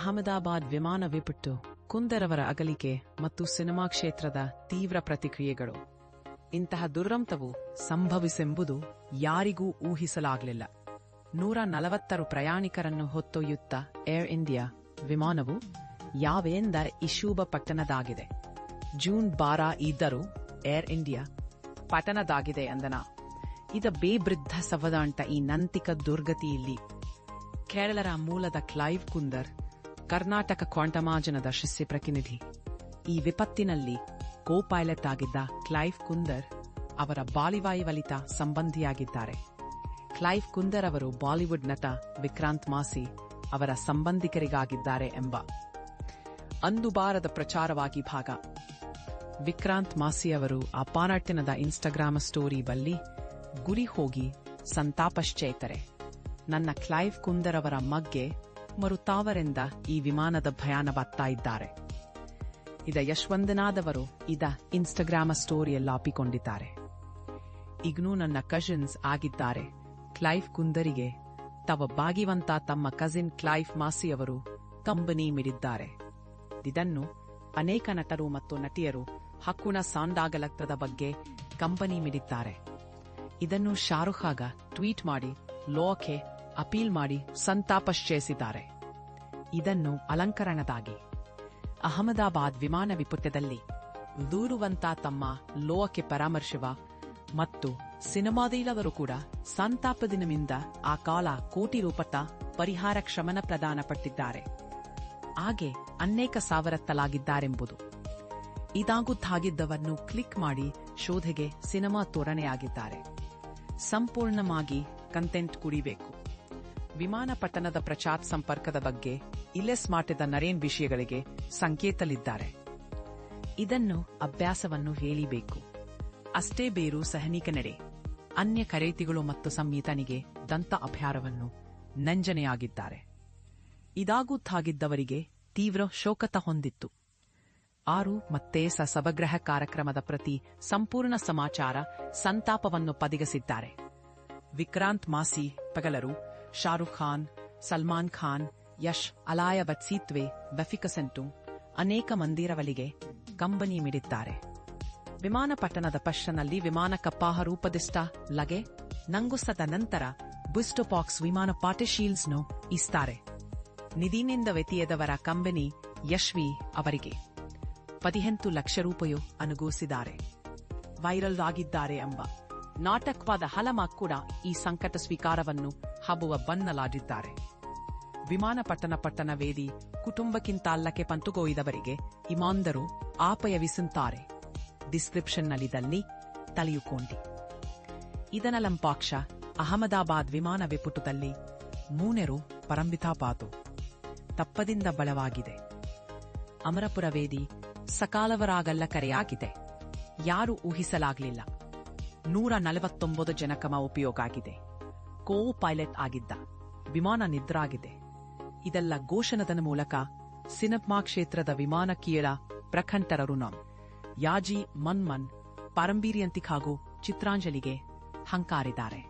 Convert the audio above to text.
ಅಹಮದಾಬಾದ್ ವಿಮಾನ ವಿಪಟ್ಟು ಕುಂದರವರ ಅಗಲಿಕೆ ಮತ್ತು ಸಿನಿಮಾ ಕ್ಷೇತ್ರದ ತೀವ್ರ ಪ್ರತಿಕ್ರಿಯೆಗಳು. ಇಂತಹ ದುರಂತವು ಸಂಭವಿಸೆಂಬುದು ಯಾರಿಗೂ ಊಹಿಸಲಾಗಲಿಲ್ಲ. ನೂರ ನಲವತ್ತರು ಪ್ರಯಾಣಿಕರನ್ನು ಹೊತ್ತೊಯ್ಯುತ್ತ ಏರ್ ಇಂಡಿಯಾ ವಿಮಾನವು ಯಾವೆಂದ ಇಶೂಬ ಪಟ್ಟಣದಾಗಿದೆ. ಜೂನ್ ಬಾರ ಇದ್ದರೂ ಏರ್ ಇಂಡಿಯಾ ಪಟ್ಟಣದಾಗಿದೆ ಅಂದನ. ಇದ ಬೇಬೃದ್ಧ ಸವದಾಂಟ ಈ ನಂತಿಕ ದುರ್ಗತಿಯಲ್ಲಿ ಕೇರಳರ ಮೂಲದ ಕ್ಲೈವ್ ಕುಂದರ್ ಕರ್ನಾಟಕ ಕ್ವಾಂಟಮಾಜನದ ಶಿಷ್ಯ ಪ್ರತಿನಿಧಿ. ಈ ವಿಪತ್ತಿನಲ್ಲಿ ಕೋ ಪೈಲಟ್ ಆಗಿದ್ದ ಕ್ಲೈವ್ ಕುಂದರ್ ಅವರ ಬಾಲಿವಾಯಿ ವಲಿತ ಸಂಬಂಧಿಯಾಗಿದ್ದಾರೆ. ಕ್ಲೈವ್ ಕುಂದರ್ ಅವರು ಬಾಲಿವುಡ್ ನಟ ವಿಕ್ರಾಂತ್ ಮಾಸಿ ಅವರ ಸಂಬಂಧಿಕರಿಗಾಗಿದ್ದಾರೆ ಎಂಬ ಅಂದುಬಾರದ ಪ್ರಚಾರವಾಗಿ ಭಾಗ. ವಿಕ್ರಾಂತ್ ಮಾಸಿ ಅವರು ಆ ಪಾನಾಟಿನದ ಇನ್ಸ್ಟಾಗ್ರಾಮ್ ಸ್ಟೋರಿ ಬಲ್ಲಿ ಗುರಿ ಹೋಗಿ ಸಂತಾಪಶ್ಚೇತರೆ. ನನ್ನ ಕ್ಲೈವ್ ಕುಂದರ್ ಅವರ ಮಗ್ಗೆ ಮರುತಾವರೆಂದ ಈ ವಿಮಾನದ ಭಯಾನವಾಗ್ತಾ ಇದ್ದಾರೆ. ಇದ ಯಶ್ವಂದನಾದವರು ಇದ ಇನ್ಸ್ಟಾಗ್ರಾಮ ಸ್ಟೋರಿಯಲ್ಲಿ ಆಪಿಕೊಂಡಿದ್ದಾರೆ. ಈಗನೂ ನನ್ನ ಕಜಿನ್ಸ್ ಆಗಿದ್ದಾರೆ. ಕ್ಲೈಫ್ ಕುಂದರಿಗೆ ತವ ಬಾಗಿವಂತ ತಮ್ಮ ಕಸಿನ್ ಕ್ಲೈಫ್ ಮಾಸಿಯವರು ಕಂಬನಿ ಮಿಡಿದ್ದಾರೆ. ಇದನ್ನು ಅನೇಕ ನಟರು ಮತ್ತು ನಟಿಯರು ಹಕ್ಕುಣ ಸಾಂದಾಗಲತ್ತದ ಬಗ್ಗೆ ಕಂಬನಿ ಮಿಡಿದ್ದಾರೆ. ಇದನ್ನು ಶಾರುಖ್ ಆಗ ಟ್ವೀಟ್ ಮಾಡಿ ಲೋಕೆ ಅಪೀಲ್ ಮಾಡಿ ಸಂತಾಪಶ್ಚಯಿಸಿದ್ದಾರೆ ಇದನ್ನು ಅಲಂಕರಣದಾಗಿ. ಅಹಮದಾಬಾದ್ ವಿಮಾನ ವಿಪುತ್ಯದಲ್ಲಿ ದೂರುವಂತ ತಮ್ಮ ಲೋಹಕ್ಕೆ ಪರಾಮರ್ಶಿವ ಮತ್ತು ಸಿನಿಮಾದೀಲವರು ಕೂಡ ಸಂತಾಪ ದಿನದಿಂದ ಆ ಕಾಲ ಕೋಟಿ ರೂಪತ ಪರಿಹಾರ ಕ್ಷಮನ ಪ್ರದಾನ ಪಟ್ಟಿದ್ದಾರೆ. ಹಾಗೆ ಅನೇಕ ಸಾವರತ್ತಲಾಗಿದ್ದಾರೆಂಬುದು. ಇದಾಗುತ್ತಾಗಿದ್ದವನ್ನು ಕ್ಲಿಕ್ ಮಾಡಿ ಶೋಧೆಗೆ ಸಿನಿಮಾ ತೋರಣೆಯಾಗಿದ್ದಾರೆ. ಸಂಪೂರ್ಣವಾಗಿ ಕಂಟೆಂಟ್ ಕುಡಿಬೇಕು. ವಿಮಾನ ಪಟ್ಟಣದ ಪ್ರಚಾತ್ ಸಂಪರ್ಕದ ಬಗ್ಗೆ ಇಲೆಸ್ ಮಾಡಿದ ನರೇನ್ ವಿಷಯಗಳಿಗೆ ಸಂಕೇತಲಿದ್ದಾರೆ. ಇದನ್ನು ಅಭ್ಯಾಸವನ್ನು ಹೇಳಿಬೇಕು. ಅಷ್ಟೇ ಬೇರು ಸಹನಿಕ ನಡೆ ಅನ್ಯ ಕರೇತಿಗಳು ಮತ್ತು ಸಂಹಿತನಿಗೆ ದಂತ ಅಭ್ಯಾರವನ್ನು ನಂಜನೆಯಾಗಿದ್ದಾರೆ. ಇದಾಗುತ್ತಾಗಿದ್ದವರಿಗೆ ತೀವ್ರ ಶೋಕತ ಹೊಂದಿತ್ತು. ಆರು ಮತ್ತೆ ಸ ಸಭಗ್ರಹ ಕಾರ್ಯಕ್ರಮದ ಪ್ರತಿ ಸಂಪೂರ್ಣ ಸಮಾಚಾರ ಸಂತಾಪವನ್ನು ಪದಿಗಸಿದ್ದಾರೆ. ವಿಕ್ರಾಂತ್ ಮಾಸಿ, ಪಗಲರು ಶಾರುಖ್ ಖಾನ್, ಸಲ್ಮಾನ್ ಖಾನ್, ಯಶ್, ಅಲಾಯ ಬತ್ಸೀತ್ವೆ ಬಫಿಕಸೆಂಟು ಅನೇಕ ಮಂದಿರವಳಿಗೆ ಕಂಬನಿ ಮಿಡಿದ್ದಾರೆ. ವಿಮಾನ ಪಟ್ಟಣದ ಪಶ್ಚನಲ್ಲಿ ವಿಮಾನ ಕಪ್ಪಾಹ ರೂಪದಿಷ್ಟ ಲಗೆ ನಂಗುಸದ ನಂತರ ಬುಸ್ಟೋಪಾಕ್ಸ್ ವಿಮಾನ ಪಾಟಿಶೀಲ್ಸ್ನು ಇಸ್ತಾರೆ ನಿಧಿನಿಂದ ವ್ಯತಿಯದವರ ಕಂಬನಿ ಯಶ್ವಿ ಅವರಿಗೆ ಪದಿಹೆಂತು ಲಕ್ಷ ರೂಪಾಯಿ ಅನುಗೂಸಿದ್ದಾರೆ. ವೈರಲ್ ಆಗಿದ್ದಾರೆ ಎಂಬ ನಾಟಕವಾದ ಹಲಮ ಕೂಡ ಈ ಸಂಕಟ ಸ್ವೀಕಾರವನ್ನು ಹಬ್ಬುವ ಬನ್ನಲಾಡಿದ್ದಾರೆ ವಿಮಾನ ಪಟ್ಟಣ ಪಟ್ಟಣ ವೇದಿ ಕುಟುಂಬಕ್ಕಿಂತ ಅಲ್ಲಕ್ಕೆ ಪಂತುಗೋಯ್ದವರಿಗೆ ಇಮಾಂದರು ಆಪಯವಿಸುತ್ತಾರೆ ಡಿಸ್ಕ್ರಿಪ್ಷನ್ನಲ್ಲಿದಲ್ಲಿ ತಲೆಯುಕೊಂಡಿ ಇದನಲಂಪಾಕ್ಷ ಅಹಮದಾಬಾದ್ ವಿಮಾನ ವಿಪುಟದಲ್ಲಿ ಮೂನೆರು ಪರಂಬಿತಾಪಾತು. ತಪ್ಪದಿಂದ ಬಳವಾಗಿದೆ ಅಮರಪುರ ವೇದಿ ಸಕಾಲವರಾಗಲ್ಲ ಕರೆಯಾಗಿದೆ. ಯಾರು ಊಹಿಸಲಾಗಲಿಲ್ಲ. ನೂರ ನಲವತ್ತೊಂಬತ್ತು ಜನಕಮ ಉಪಯೋಗ ಆಗಿದೆ. ಕೋ ಪೈಲಟ್ ಆಗಿದ್ದ. ವಿಮಾನ ನಿದ್ರಾಗಿದೆ. ಇದೆಲ್ಲ ಘೋಷಣದ ಮೂಲಕ ಸಿನಿಮಾ ಕ್ಷೇತ್ರದ ವಿಮಾನ ಕೀಳ ಪ್ರಖಂಟರರು ಋಣಂ. ಯಾಜಿ ಮನ್ಮನ್ ಪರಂಬೀರಿಯಂತಿಕ್ ಹಾಗೂ ಚಿತ್ರಾಂಜಲಿಗೆ ಹಂಕಾರಿದ್ದಾರೆ.